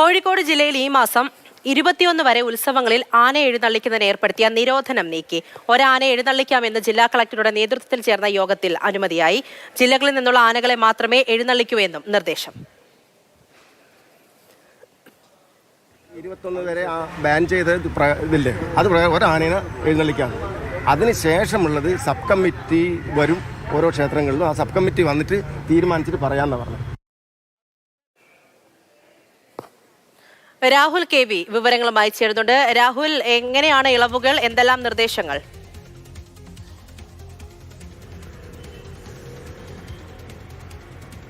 കോഴിക്കോട് ജില്ലയിൽ ഈ മാസം ഇരുപത്തിയൊന്ന് വരെ ഉത്സവങ്ങളിൽ ആന എഴുന്നള്ളിക്കുന്നതിന് ഏർപ്പെടുത്തിയ നിരോധനം നീക്കി. ഒരാന എഴുന്നള്ളിക്കാമെന്ന് ജില്ലാ കളക്ടറുടെ നേതൃത്വത്തിൽ ചേർന്ന യോഗത്തിൽ അനുമതിയായി. ജില്ലകളിൽ നിന്നുള്ള ആനകളെ മാത്രമേ എഴുന്നള്ളിക്കൂ എന്നും നിർദ്ദേശം. ഇരുപത്തൊന്ന് വരെ ആ ബാൻ ചെയ്ത ഇതില്ലേ? അത് ഒരാനേനെ എഴുന്നള്ളിക്കാം. അതിന് ശേഷമുള്ളത് സബ് കമ്മിറ്റി വരും ഓരോ ക്ഷേത്രങ്ങളിലും. ആ സബ് കമ്മിറ്റി വന്നിട്ട് തീരുമാനിച്ചിട്ട് പറയാമെന്നാണ് പറഞ്ഞത്. രാഹുൽ കെ വി വിവരങ്ങളുമായി ചേരുന്നുണ്ട്. രാഹുൽ എങ്ങനെയാണ് ഇളവുകൾ? എന്തെല്ലാം നിർദ്ദേശങ്ങൾ?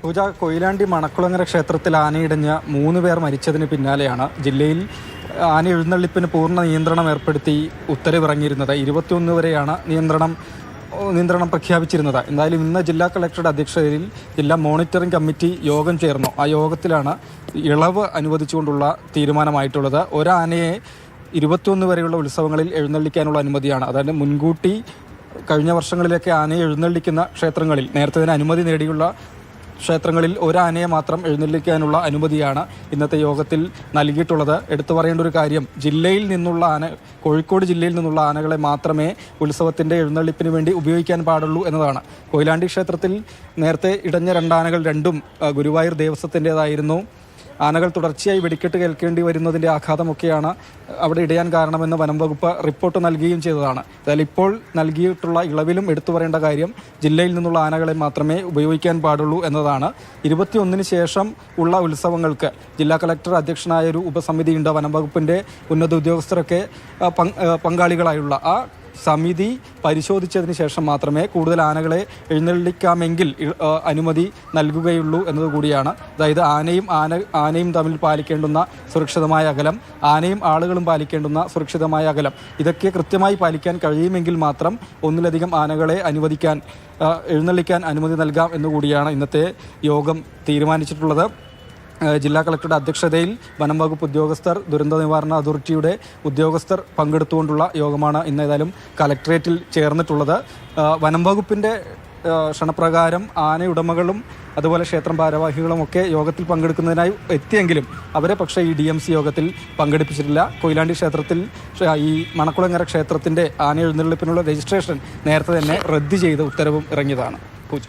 പൂജ കൊയിലാണ്ടി മണക്കുളങ്ങര ക്ഷേത്രത്തിൽ ആനയിടഞ്ഞ മൂന്ന് പേർ മരിച്ചതിന് പിന്നാലെയാണ് ജില്ലയിൽ ആന എഴുന്നള്ളിപ്പിന് പൂർണ നിയന്ത്രണം ഏർപ്പെടുത്തി ഉത്തരവിറങ്ങിയിരുന്നത്. ഇരുപത്തിയൊന്ന് വരെയാണ് നിയന്ത്രണം. നിയന്ത്രണം പ്രഖ്യാപിച്ചിരുന്നത്. എന്തായാലും ഇന്ന് ജില്ലാ കളക്ടറുടെ അധ്യക്ഷതയിൽ ജില്ലാ മോണിറ്ററിംഗ് കമ്മിറ്റി യോഗം ചേർന്നു. ആ യോഗത്തിലാണ് ഇളവ് അനുവദിച്ചുകൊണ്ടുള്ള തീരുമാനമായിട്ടുള്ളത്. ഒരാനയെ ഇരുപത്തിയൊന്ന് വരെയുള്ള ഉത്സവങ്ങളിൽ എഴുന്നള്ളിക്കാനുള്ള അനുമതിയാണ്. അതായത് മുൻകൂട്ടി കഴിഞ്ഞ വർഷങ്ങളിലൊക്കെ ആനയെ എഴുന്നള്ളിക്കുന്ന ക്ഷേത്രങ്ങളിൽ നേരത്തെ തന്നെ അനുമതി നേടിയുള്ള ക്ഷേത്രങ്ങളിൽ ഒരാനയെ മാത്രം എഴുന്നള്ളിക്കാനുള്ള അനുമതിയാണ് ഇന്നത്തെ യോഗത്തിൽ നൽകിയിട്ടുള്ളത്. എടുത്തു പറയേണ്ട ഒരു കാര്യം ജില്ലയിൽ നിന്നുള്ള ആന കോഴിക്കോട് ജില്ലയിൽ നിന്നുള്ള ആനകളെ മാത്രമേ ഉത്സവത്തിന്റെ എഴുന്നള്ളിപ്പിന് വേണ്ടി ഉപയോഗിക്കാൻ പാടുള്ളൂ എന്നതാണ്. കൊയിലാണ്ടി ക്ഷേത്രത്തിൽ നേരത്തെ ഇടഞ്ഞ രണ്ടാനകൾ രണ്ടും ഗുരുവായൂർ ദേവസ്വത്തിന്റെതായിരുന്നു ആനകൾ തുടർച്ചയായി വെടിക്കെട്ട് കേൾക്കേണ്ടി വരുന്നതിന്റെ ആഘാതമൊക്കെയാണ് അവിടെ ഇടയാൻ കാരണമെന്ന് വനം വകുപ്പ് റിപ്പോർട്ട് നൽകുകയും ചെയ്തതാണ്. എന്നാൽ ഇപ്പോൾ നൽകിയിട്ടുള്ള ഇളവിലും എടുത്തു പറയേണ്ട കാര്യം ജില്ലയിൽ നിന്നുള്ള ആനകളെ മാത്രമേ ഉപയോഗിക്കാൻ പാടുള്ളൂ എന്നതാണ്. ഇരുപത്തിയൊന്നിന് ശേഷം ഉള്ള ഉത്സവങ്ങൾക്ക് ജില്ലാ കളക്ടർ അധ്യക്ഷനായ ഒരു ഉപസമിതിയുണ്ട് വനം വകുപ്പിന്റെ ഉന്നത ഉദ്യോഗസ്ഥരൊക്കെ പങ്കാളികളായുള്ള ആ സമിതി പരിശോധിച്ചതിന് ശേഷം മാത്രമേ കൂടുതൽ ആനകളെ എഴുന്നള്ളിക്കാമെങ്കിൽ അനുമതി നൽകുകയുള്ളൂ എന്നതുകൂടിയാണ് അതായത് ആനയും ആന ആനയും തമ്മിൽ പാലിക്കേണ്ടുന്ന സുരക്ഷിതമായ അകലം ആനയും ആളുകളും പാലിക്കേണ്ടുന്ന സുരക്ഷിതമായ അകലം. ഇതൊക്കെ കൃത്യമായി പാലിക്കാൻ കഴിയുമെങ്കിൽ മാത്രം ഒന്നിലധികം ആനകളെ അനുവദിക്കാൻ എഴുന്നള്ളിക്കാൻ അനുമതി നൽകാം എന്നുകൂടിയാണ് ഇന്നത്തെ യോഗം തീരുമാനിച്ചിട്ടുള്ളത്. ജില്ലാ കളക്ടറുടെ അധ്യക്ഷതയിൽ വനം വകുപ്പ് ഉദ്യോഗസ്ഥർ ദുരന്ത നിവാരണ അതോറിറ്റിയുടെ ഉദ്യോഗസ്ഥർ പങ്കെടുത്തുകൊണ്ടുള്ള യോഗമാണ് ഇന്ന് ഏതായാലും കലക്ട്രേറ്റിൽ ചേർന്നിട്ടുള്ളത്. വനം വകുപ്പിന്റെ ക്ഷണപ്രകാരം ആനയുടമകളും അതുപോലെ ക്ഷേത്രം ഭാരവാഹികളും ഒക്കെ യോഗത്തിൽ പങ്കെടുക്കുന്നതിനായി എത്തിയെങ്കിലും അവരെ പക്ഷേ ഈ ഡി എം സി യോഗത്തിൽ പങ്കെടുപ്പിച്ചിട്ടില്ല. കൊയിലാണ്ടി ക്ഷേത്രത്തിൽ ഈ മണക്കുളങ്ങര ക്ഷേത്രത്തിന്റെ ആന എഴുന്നള്ളിപ്പിനുള്ള രജിസ്ട്രേഷൻ നേരത്തെ തന്നെ റദ്ദ് ചെയ്ത ഉത്തരവും ഇറങ്ങിയതാണ്. പൂജ.